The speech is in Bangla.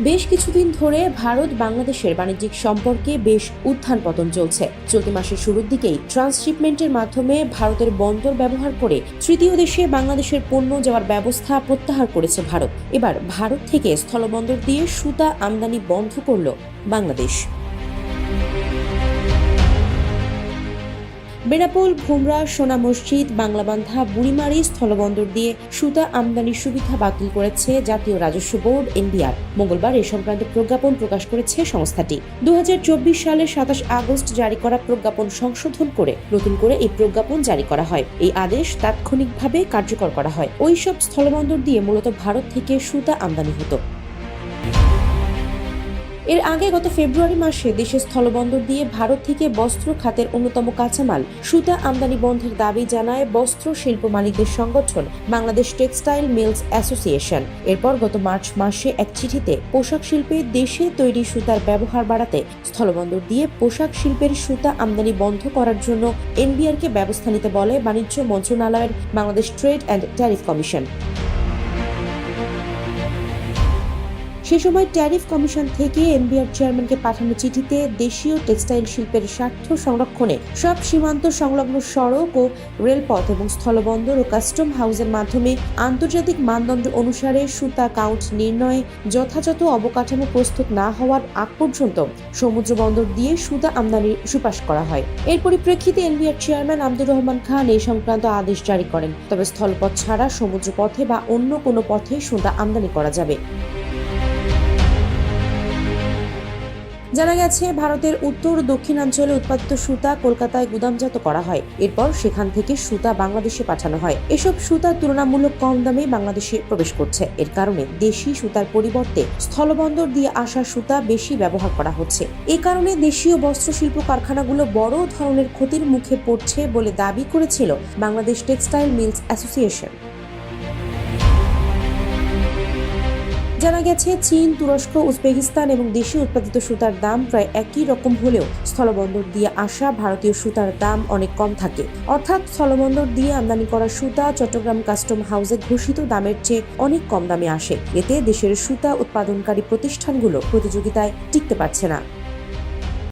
বেশ কিছুদিন ধরে ভারত বাংলাদেশের বাণিজ্যিক সম্পর্কে বেশ উত্থান পতন চলছে। চলতি মাসের শুরুর দিকেই ট্রান্সশিপমেন্টের মাধ্যমে ভারতের বন্দর ব্যবহার করে তৃতীয় দেশে বাংলাদেশের পণ্য যাওয়ার ব্যবস্থা প্রত্যাহার করেছে ভারত। এবার ভারত থেকে স্থলবন্দর দিয়ে সুতা আমদানি বন্ধ করল বাংলাদেশ। বেনাপোল ভুমরা সোনা মসজিদ বাংলাবান্ধা বুড়িমারি, স্থলবন্দর দিয়ে সুতা আমদানির সুবিধা বাতিল করেছে জাতীয় রাজস্ব বোর্ড, এনবিআর। মঙ্গলবার এ সংক্রান্ত প্রজ্ঞাপন প্রকাশ করেছে সংস্থাটি। দুহাজার চব্বিশ সালের সাতাশ আগস্ট জারি করা প্রজ্ঞাপন সংশোধন করে নতুন করে এই প্রজ্ঞাপন জারি করা হয়। এই আদেশ তাৎক্ষণিকভাবে কার্যকর করা হয়। ওইসব স্থলবন্দর দিয়ে মূলত ভারত থেকে সুতা আমদানি হতো। এর আগে গত ফেব্রুয়ারি মাসে দেশের স্থলবন্দর দিয়ে ভারত থেকে বস্ত্র খাতের অন্যতম কাঁচামাল সুতা আমদানি বন্ধের দাবি জানায় বস্ত্র শিল্প মালিকদের সংগঠন বাংলাদেশ টেক্সটাইল মিলস অ্যাসোসিয়েশন। এরপর গত মার্চ মাসে এক চিঠিতে পোশাক শিল্পে দেশে তৈরি সুতার ব্যবহার বাড়াতে স্থলবন্দর দিয়ে পোশাক শিল্পের সুতা আমদানি বন্ধ করার জন্য এনবিআরকে ব্যবস্থা নিতে বলে বাণিজ্য মন্ত্রণালয়ের Bangladesh trade and tariff commission. সে সময় ট্যারিফ কমিশন থেকে এনবিআর চেয়ারম্যানকে পাঠানো চিঠিতে দেশীয় টেক্সটাইল শিল্পের স্বার্থ সংরক্ষণে সব সীমান্ত সংলগ্ন সড়ক ও রেলপথ এবং স্থলবন্দর ও কাস্টম হাউসের মাধ্যমে আন্তর্জাতিক মানদণ্ড অনুসারে সুতা কাউন্ট নির্ণয়ে যথাযথ অবকাঠামো প্রস্তুত না হওয়ার আগ পর্যন্ত সমুদ্র বন্দর দিয়ে সুতা আমদানির সুপাশ করা হয়। এর পরিপ্রেক্ষিতে এনবিআর চেয়ারম্যান আব্দুর রহমান খান এই সংক্রান্ত আদেশ জারি করেন। তবে স্থলপথ ছাড়া সমুদ্র পথে বা অন্য কোনো পথে সুতা আমদানি করা যাবে। জানা গেছে, ভারতের উত্তর দক্ষিণাঞ্চলে উৎপাদিত সুতা কলকাতায় গুদামজাত করা হয়। এরপর সেখান থেকে সুতা বাংলাদেশে পাঠানো হয়। এসব সুতা তুলনামূলক কম দামে বাংলাদেশে প্রবেশ করছে। এর কারণে দেশি সুতার পরিবর্তে স্থলবন্দর দিয়ে আসা সুতা বেশি ব্যবহার করা হচ্ছে। এ কারণে দেশীয় বস্ত্রশিল্প কারখানাগুলো বড় ধরনের ক্ষতির মুখে পড়ছে বলে দাবি করেছিল বাংলাদেশ টেক্সটাইল মিলস অ্যাসোসিয়েশন। জানা গেছে, চীন, তুরস্ক, উজবেকিস্তান এবং দেশে উৎপাদিত সুতার দাম প্রায় একই রকম হলেও স্থলবন্দর দিয়ে আসা ভারতীয় সুতার দাম অনেক কম থাকে। অর্থাৎ স্থলবন্দর দিয়ে আমদানি করা সুতা চট্টগ্রাম কাস্টম হাউসে ঘোষিত দামের চেয়ে অনেক কম দামে আসে। এতে দেশের সুতা উৎপাদনকারী প্রতিষ্ঠানগুলো প্রতিযোগিতায় টিকতে পারছে না।